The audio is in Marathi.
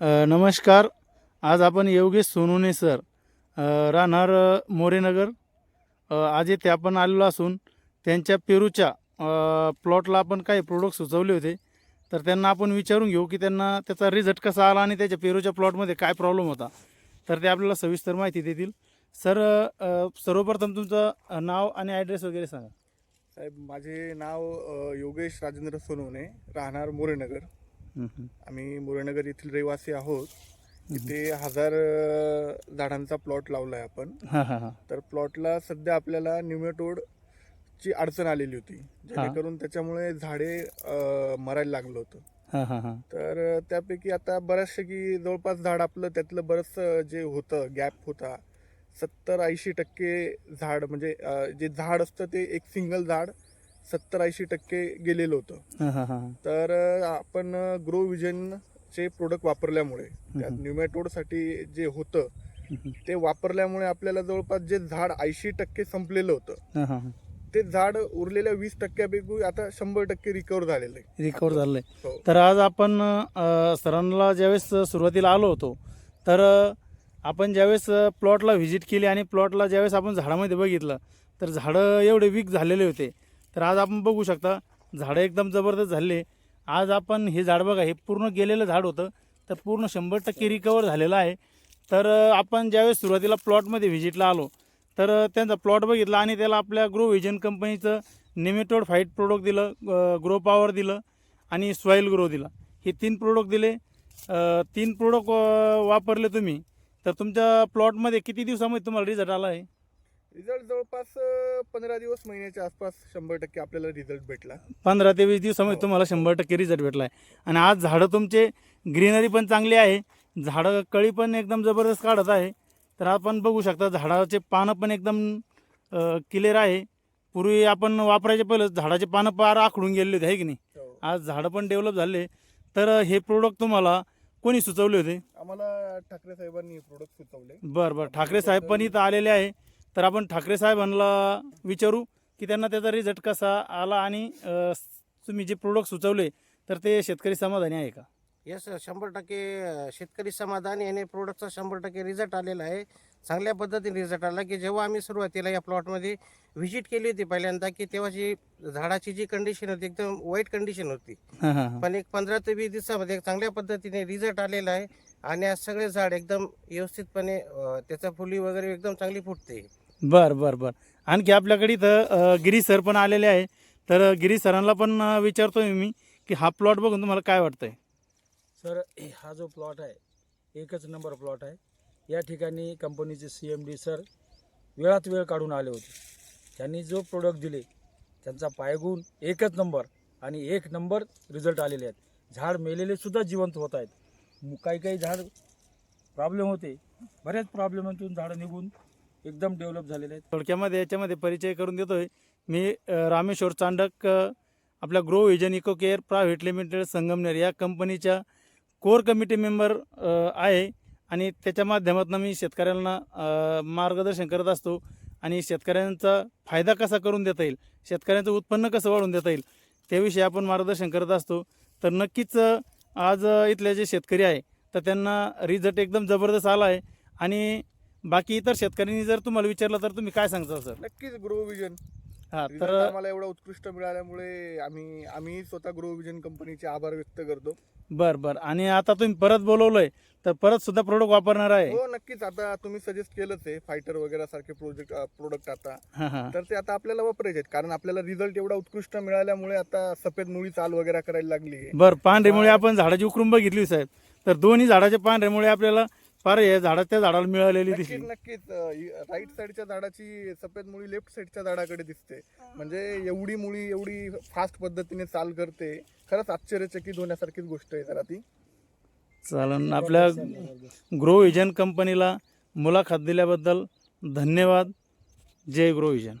नमस्कार. आज आपण योगेश सोनुने सर राहणार मोरेनगर. आज येथे आपण आलेलो असून त्यांच्या पेरूच्या प्लॉटला आपण काही प्रोडक्ट सुचवले होते. तर त्यांना आपण विचारून घेऊ की त्यांना त्याचा रिझल्ट कसा आला आणि त्याच्या पेरूच्या प्लॉटमध्ये काय प्रॉब्लेम होता. तर ते आपल्याला सविस्तर माहिती देतील. सर सर्वप्रथम तुमचं नाव आणि ॲड्रेस वगैरे सांगा. साहेब माझे नाव योगेश राजेंद्र सोनवणे राहणार मोरेनगर. आम्ही मोरेनगर येथील रहिवासी आहोत. इथे हजार झाडांचा प्लॉट लावला आहे आपण. हां हां हां. तर प्लॉटला सध्या आपल्याला न्यूमेटोड ची अडचण आलेली होती. जेणेकरून त्याच्यामुळे झाडे मरायला लागलं होतं. हां हां हां. तर त्यापैकी आता बऱ्याचशा की जवळपास झाड आपलं त्यातलं बरंचसं जे होतं गॅप होता सत्तर ऐंशी टक्के झाड म्हणजे जे झाड असतं ते एक सिंगल झाड सत्तर ऐंशी टक्के गेलेलं होतं. हां हां हां तर आपण ग्रो चे प्रोडक्ट वापरल्यामुळे त्यात हम्म. न्यूमॅटोडसाठी जे होतं ते वापरल्यामुळे आपल्याला जवळपास जे झाड ऐंशी टक्के संपलेलं होतं हां हां हां. ते झाड उरलेल्या वीस टक्क्यापैकी आता शंभर टक्के रिकवर झालेलं आहे. रिकवर झालं आहे. हो. तर आज आपण अ, सरांना ज्यावेळेस सुरुवातीला आलो होतो तर अ, आपण ज्यावेळेस प्लॉटला व्हिजिट केली आणि प्लॉटला ज्यावेळेस आपण झाडामध्ये बघितलं तर झाडं एवढे वीक झालेले होते. तर आज आपण बघू शकता झाडं एकदम जबरदस्त झाले आज आपण हे झाड बघा हे पूर्ण गेलेलं झाड होतं. तर पूर्ण शंभर टक्के रिकवर झालेलं आहे. तर आपण ज्यावेळेस सुरुवातीला प्लॉटमध्ये व्हिजिटला आलो तर त्यांचा प्लॉट बघितला आणि त्याला आपल्या ग्रो व्हिजन कंपनीचं निमेटोड फाईट प्रोडक्ट दिलं ग्रो पॉवर दिलं आणि सॉईल ग्रो दिला. हे तीन प्रोडक्ट दिले. तीन प्रोडक्ट वापरले तुम्ही. तर तुमच्या प्लॉटमध्ये किती दिवसामध्ये तुम्हाला रिझल्ट आला आहे? रिझल्ट जवळपास पंधरा दिवस महिन्याच्या आसपास शंभर टक्के आपल्याला रिझल्ट भेटला. पंधरा ते वीस दिवसामध्ये हो. तुम्हाला शंभर टक्के रिझल्ट भेटला आहे आणि आज झाडं तुमचे ग्रीनरी पण चांगली आहे. झाडं कळी पण एकदम जबरदस्त काढत आहे. तर आपण बघू शकता झाडाचे पानं पण एकदम क्लिअर आहे. पूर्वी आपण वापरायचे पहिलं झाडाचे पानं पार आखडून गेलेले होते आहे की नाही? आज झाडं पण डेव्हलप झाले. तर हे प्रोडक्ट तुम्हाला कोणी सुचवले होते? आम्हाला ठाकरे साहेबांनी प्रोडक्ट सुचवले. बरं बरं. ठाकरे साहेब पण इथं आलेले आहे. तर आपण ठाकरे साहेबांना विचारू की त्यांना त्याचा रिझल्ट कसा आला आणि अ, तुम्ही जे प्रोडक्ट सुचवले तर ते शेतकरी समाधानी आहे का? येस शंभर टक्के अ, शेतकरी समाधान याने प्रोडक्टचा शंभर टक्के रिझल्ट आलेला आहे. चांगल्या पद्धतीने रिझल्ट आला की जेव्हा आम्ही सुरुवातीला या प्लॉटमध्ये व्हिजिट केली होती पहिल्यांदा की तेव्हाची झाडाची जी कंडिशन होती एकदम वाईट कंडिशन होती. हां हां हां. पण एक पंधरा ते वीस दिवसामध्ये एक चांगल्या पद्धतीने रिझल्ट आलेला आहे आणि आज सगळे झाड एकदम व्यवस्थितपणे अ, त्याचा फुली वगैरे एकदम चांगली फुटते. बरं बरं बरं. आणखी आपल्याकडे इथं गिरी गिरीश सर पण आलेले आहे. तर गिरी सरांना पण विचारतो आहे मी की हा प्लॉट बघून तुम्हाला काय वाटतंय? सर हा जो प्लॉट आहे एकच नंबर प्लॉट आहे. या ठिकाणी कंपनीचे सी एम डी सर वेळात वेळ काढून आले होते. त्यांनी जो प्रोडक्ट दिले त्यांचा पायगुण एकच नंबर आणि एक नंबर रिझल्ट आलेले आहेत. झाड मेलेले सुद्धा जिवंत होत आहेत. काही काही झाड प्रॉब्लेम होते. बऱ्याच प्रॉब्लेमातून झाडं निघून एकदम डेव्हलप झालेले आहेत. थोडक्यामध्ये याच्यामध्ये परिचय करून देतोय. मी रामेश्वर चांडक आपल्या grow vision eco care private limited Sangamner या कंपनीच्या कोर कमिटी मेंबर आहे. आणि त्याच्या माध्यमातून मी शेतकऱ्यांना मार्गदर्शन करत असतो. आणि शेतकऱ्यांचा फायदा कसा करून देता येईल? शेतकऱ्यांचं उत्पन्न कसं वाढवून देता येईल? त्याविषयी आपण मार्गदर्शन करत असतो. तर नक्कीच आज इथले जे शेतकरी आहे तर त्यांना रिझल्ट एकदम जबरदस्त आला आहे. आणि बाकी इतर शेतकऱ्यांनी जर तुम्हाला विचारलं तर तुम्ही काय सांगता सर? नक्कीच ग्रो विजन. हां तर आम्हाला एवढा उत्कृष्ट मिळाल्यामुळे आम्ही आम्ही स्वतः ग्रो विजन कंपनीचे आभार व्यक्त करतो. बरं बरं. आणि आता तुम्ही परत बोलवलंय तर परत सुद्धा प्रोडक्ट वापरणार आहे. हो नक्कीच. आता तुम्ही सजेस्ट केलंच आहे फायटर वगैरे सारखे प्रोजेक्ट प्रोडक्ट आता. तर ते आता आपल्याला वापरायचे आहेत. कारण आपल्याला रिझल्ट एवढा उत्कृष्ट मिळाल्यामुळे आता सफेद मुळी चाल वगैरे करायला लागली बरं पांढरीमुळे आपण झाडाची उकरून बघितली साहेब. तर दोन्ही झाडाच्या पांढऱ्यामुळे आपल्याला फार हे झाडा त्या झाडाला मिळालेली दिसली. नक्कीच. राईट साईडच्या झाडाची सफेद मुळी लेफ्ट साईडच्या झाडाकडे दिसते. म्हणजे एवढी मुळी एवढी फास्ट पद्धतीने चाल करते. खरंच आश्चर्यचकित होण्यासारखीच गोष्ट आहे जरा ती. चालन आपल्या ग्रो व्हिजन कंपनीला मुलाखत दिल्याबद्दल धन्यवाद. जय ग्रो व्हिजन